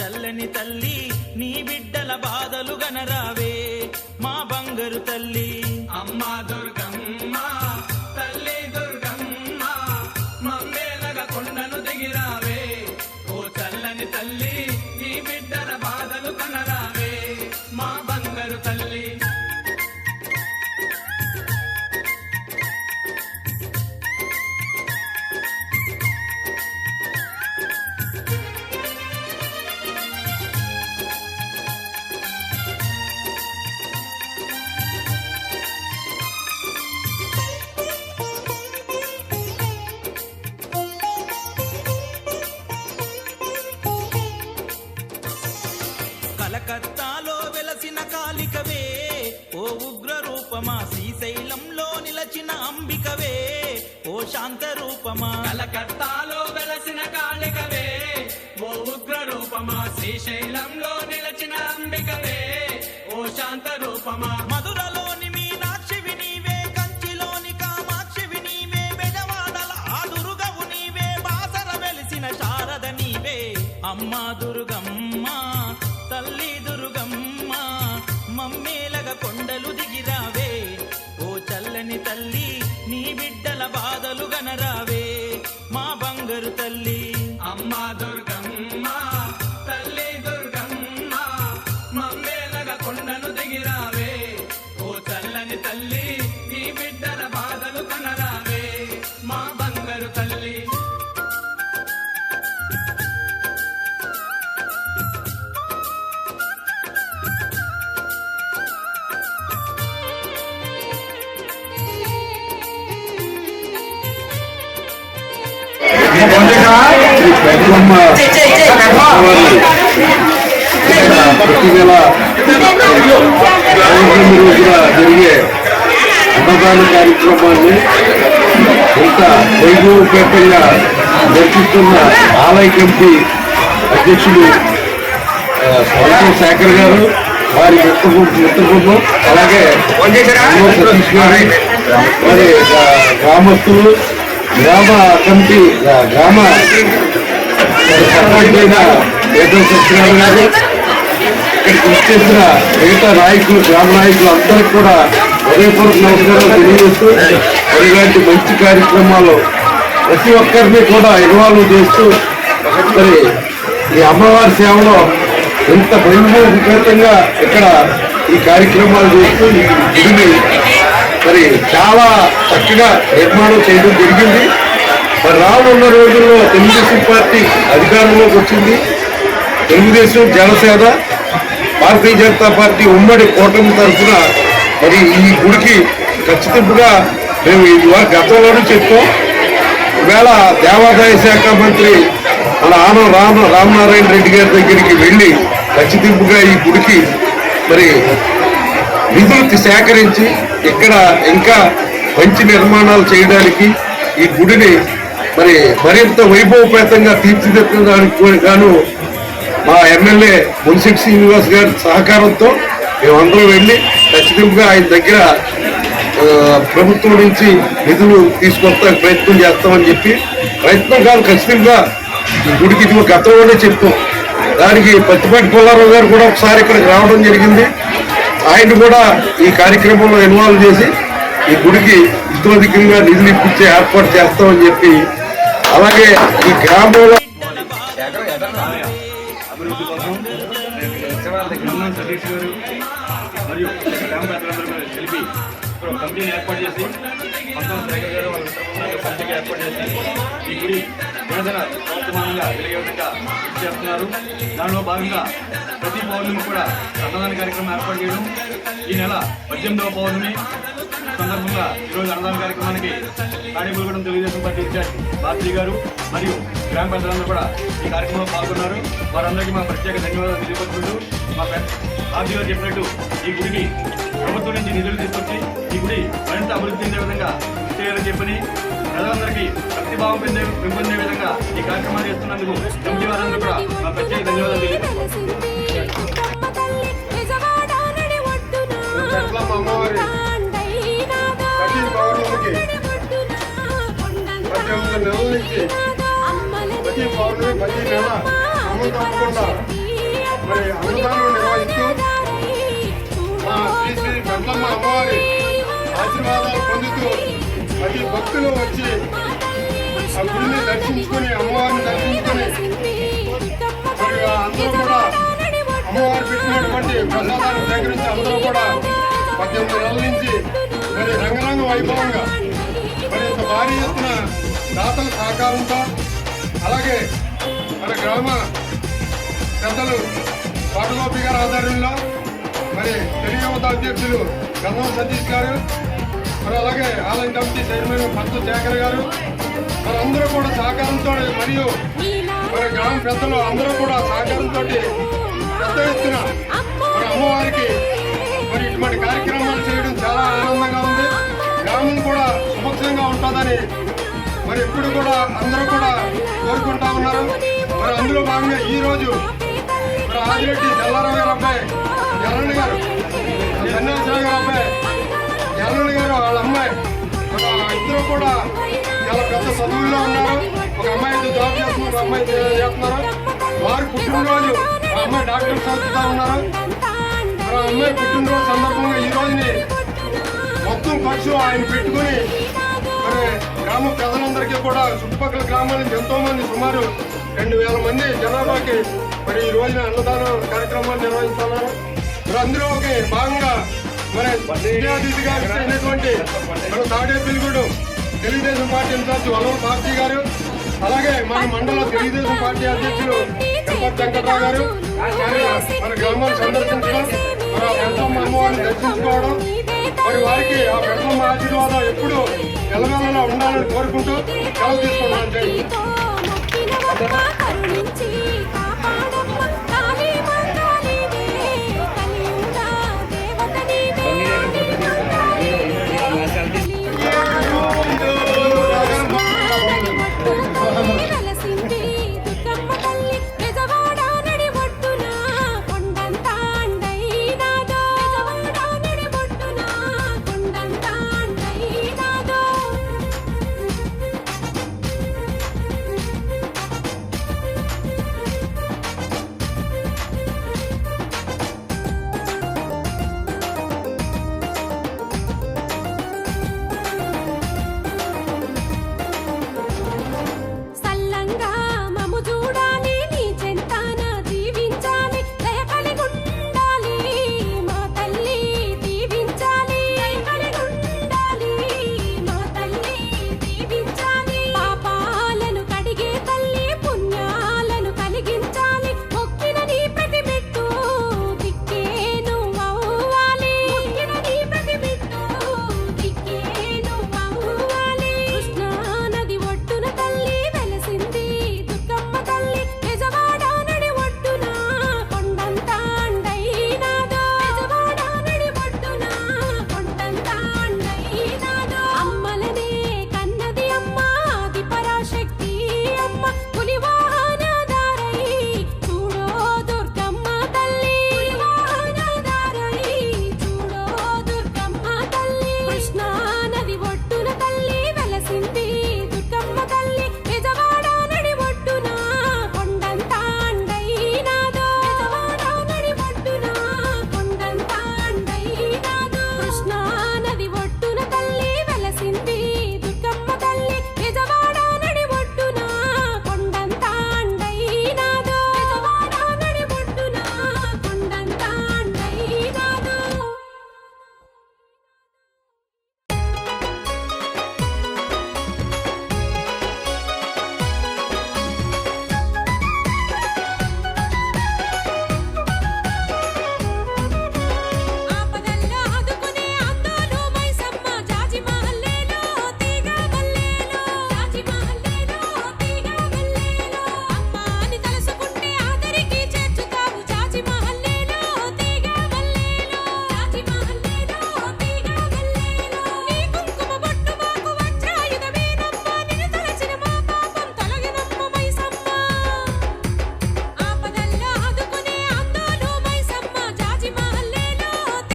చల్లని తల్లి నీ బిడ్డల బాధలు గనరావే. మా బంగారు తల్లి అమ్మా దుర్గమ్మ తల్లి. అంబికవే ఓ శాంత రూపమా. కలకత్తాలో వెలసిన కాళికవే ఓ ఉగ్ర రూపమా. శ్రీశైలంలో నిలచిన అంబికవే ఓ శాంత రూపమా. మధురలోని మీనాక్షివి నీవే కంచిలోని కామాక్షివి నీవే బెజవాడల ఆదురుగవు నీవే బాసర వెలిసిన శారద నీవే. అమ్మా దుర్గమ్మ తల్లి దుర్గమ్మ మమ్మేలగ కొండలు చల్లని తల్లి నీ బిడ్డల బాధలు గనరావే. మా బంగారు శ్రీ ప్రతి నెల పౌర్ణమి రోజున జరిగే అన్నదాన కార్యక్రమాన్ని ఇంత వైభవపేతంగా నడిపిస్తున్న ఆలయ కమిటీ అధ్యక్షుడు ఆ, శేఖర్ గారు వారి మిత్ర మిత్రబృందం అలాగే సతీష్ గారు మరి గ్రామస్తులు గ్రామ కమిటీ గ్రామ ఇక్కడికి వచ్చేసిన మిగతా నాయకులు గ్రామ నాయకులు అందరికీ కూడా హృదయపూర్వక నమస్కారం తెలియజేస్తూ ఇలాంటి మంచి కార్యక్రమాలు ప్రతి ఒక్కరిని కూడా ఇన్వాల్వ్ చేస్తూ మరి ఈ అమ్మవారి సేవలో ఎంత బహిర్భూతంగా ఇక్కడ ఈ కార్యక్రమాలు చేస్తూ ఈ గుడిని మరి చాలా చక్కగా నిర్మాణం చేయడం జరిగింది. మరి రానున్న రోజుల్లో తెలుగుదేశం పార్టీ అధికారంలోకి వచ్చింది. తెలుగుదేశం జనసేన భారతీయ జనతా పార్టీ ఉమ్మడి కూటమి తరఫున మరి ఈ గుడికి ఖచ్చితంగా మేము ఇవాళ గతంలోనే చెప్తాం ఈవేళ దేవాదాయ శాఖ మంత్రి మన ఆన రామ రామనారాయణ రెడ్డి గారి దగ్గరికి వెళ్ళి ఖచ్చితంగా ఈ గుడికి మరి నిధులు సేకరించి ఇక్కడ ఇంకా మంచి నిర్మాణాలు చేయడానికి ఈ గుడిని మరి మరింత వైభవపేతంగా తీర్చిదిద్దడానికి గాను మా ఎమ్మెల్యే మున్సిఫ్ శ్రీనివాస్ గారి సహకారంతో మేమందరం వెళ్ళి ఖచ్చితంగా ఆయన దగ్గర ప్రభుత్వం నుంచి నిధులు తీసుకొస్తానికి ప్రయత్నం చేస్తామని చెప్పి ప్రయత్నం కాదు ఖచ్చితంగా ఈ గుడికి ఇది గతంలోనే చెప్తాం. దానికి పత్తిపాటి పుల్లారావు గారు కూడా ఒకసారి ఇక్కడికి రావడం జరిగింది. ఆయన కూడా ఈ కార్యక్రమంలో ఇన్వాల్వ్ చేసి ఈ గుడికి ఇతోధికంగా నిధులు ఇప్పించే ఏర్పాటు చేస్తామని చెప్పి అలాగే ఈ గ్రామంలో అభివృద్ధి కోసం శివాల దగ్గర ఉన్న సతీష్ గారు మరియు గ్రామ పెద్దలందరూ కలిపి ఇక్కడ కమిటీని ఏర్పాటు చేసి మొత్తం శేఖర్ గారు వాళ్ళ కమిటీకి ఏర్పాటు చేసి ఈ గుడి విడుదల వర్తమానంగా వెలిగే విధంగా చేస్తున్నారు దానిలో భాగంగా ప్రతి పౌర్ణమి కూడా అన్నదాన కార్యక్రమం ఏర్పాటు చేయడం ఈ నెల పద్దెనిమిదవ పౌర్ణమి సందర్భంగా ఈరోజు అన్నదాన కార్యక్రమానికి కాణిపూలగూడెం తెలుగుదేశం పార్టీ ఇన్ఛార్జ్ భారతి గారు మరియు గ్రామ పెద్దలందరూ కూడా ఈ కార్యక్రమంలో పాల్గొన్నారు. వారందరికీ మా ప్రత్యేక ధన్యవాదాలు తెలియపరుచుకుంటూ మా భారతి గారు చెప్పినట్టు ఈ గుడికి ప్రభుత్వం నుంచి నిధులు తీసుకొచ్చి ఈ గుడి మరింత అభివృద్ధి చెందే విధంగా చేయాలని చెప్పని ప్రజలందరికీ భక్తిభావం పెందే పెంపొందే విధంగా ఈ కార్యక్రమాలు చేస్తున్నందుకు కమిటీ వారందరూ కూడా మా ప్రత్యేక ధన్యవాదాలు తెలియపరుచుకుంటున్నాం. పద్దెనిమిది నుంచి ప్రతి పౌర్ణమి ప్రతి నెల అమ్మ తప్పకుండా మరి అన్నదానం నిర్వహిస్తూ మా శ్రీ శ్రీ గంటమ్మ అమ్మవారి ఆశీర్వాదాలు పొందుతూ ప్రతి భక్తులు వచ్చి ఆ గుడిని దర్శించుకుని అమ్మవారిని దర్శించుకుని మరి అందరూ కూడా అమ్మవారు పెట్టినటువంటి ప్రసాదాలు సేకరించి అందరూ కూడా పద్దెనిమిది నెలల నుంచి మరి రంగరంగ వైభవంగా మరి ఇంత భారీ ఎత్తున దాతల సహకారంతో అలాగే మన గ్రామ పెద్దలు పాటగోపి గారి ఆధ్వర్యంలో మరి తెలుగు యువత అధ్యక్షులు గంధం సతీష్ గారు మరి అలాగే ఆలయం కమిటీ చైర్మన్ పంతు శేఖర్ గారు మరి అందరూ కూడా సహకారంతో మరియు మరి గ్రామ పెద్దలు అందరూ కూడా సహకారంతో పెద్ద ఎత్తున మరి అమ్మవారికి మరి ఇటువంటి కార్యక్రమాలు చేయడం చాలా ఆనందంగా ఉంది. గ్రామం కూడా సుభక్షంగా ఉంటుందని మరి ఎప్పుడు కూడా అందరూ కూడా కోరుకుంటా ఉన్నారు. మరి అందులో భాగంగా ఈ రోజు మరి ఆదిరెడ్డి తెల్లారావు గారు అబ్బాయి ఎర్రన్న గారు సన్యాసరావు గారు అబ్బాయి ఎర్రన్న గారు వాళ్ళ అమ్మాయి. మన ఇద్దరు కూడా చాలా పెద్ద చదువుల్లో ఉన్నారు. ఒక అమ్మాయి అయితే జాబ్ చేస్తున్నారు ఒక అమ్మాయి చేస్తున్నారు. వారు పుట్టినరోజు ఆ అమ్మాయి డాక్టర్ చదువుతా ఉన్నారు. మరి ఆ అమ్మాయి పుట్టినరోజు సందర్భంగా ఈ రోజుని మొత్తం ఖర్చు ఆయన పెట్టుకుని మరి గ్రామ ప్రజలందరికీ కూడా చుట్టుపక్కల గ్రామాల నుంచి ఎంతో మంది సుమారు రెండు వేల మంది జనాభాకి మరి ఈ రోజున అన్నదానం కార్యక్రమాలు నిర్వహిస్తున్నారు. మరి అందులోకి భాగంగా మరి ముఖ్య అతిథిగా అయినటువంటి మన తాడేపల్లిగూడు తెలుగుదేశం పార్టీ ఇన్ఛార్జ్ వల్లవ పార్టీ గారు అలాగే మన మండల తెలుగుదేశం పార్టీ అధ్యక్షులు గణపతి వెంకట్రావు గారు మన గ్రామాన్ని సందర్శించడం మన పెద్దమ్మ అమ్మవారిని దర్శించుకోవడం మరి వారికి ఆ పెద్దమ్మ ఆశీర్వాదం ఎప్పుడు తెలంగాణలో ఉండాలని కోరుకుంటూ సెలవు తీసుకున్నాను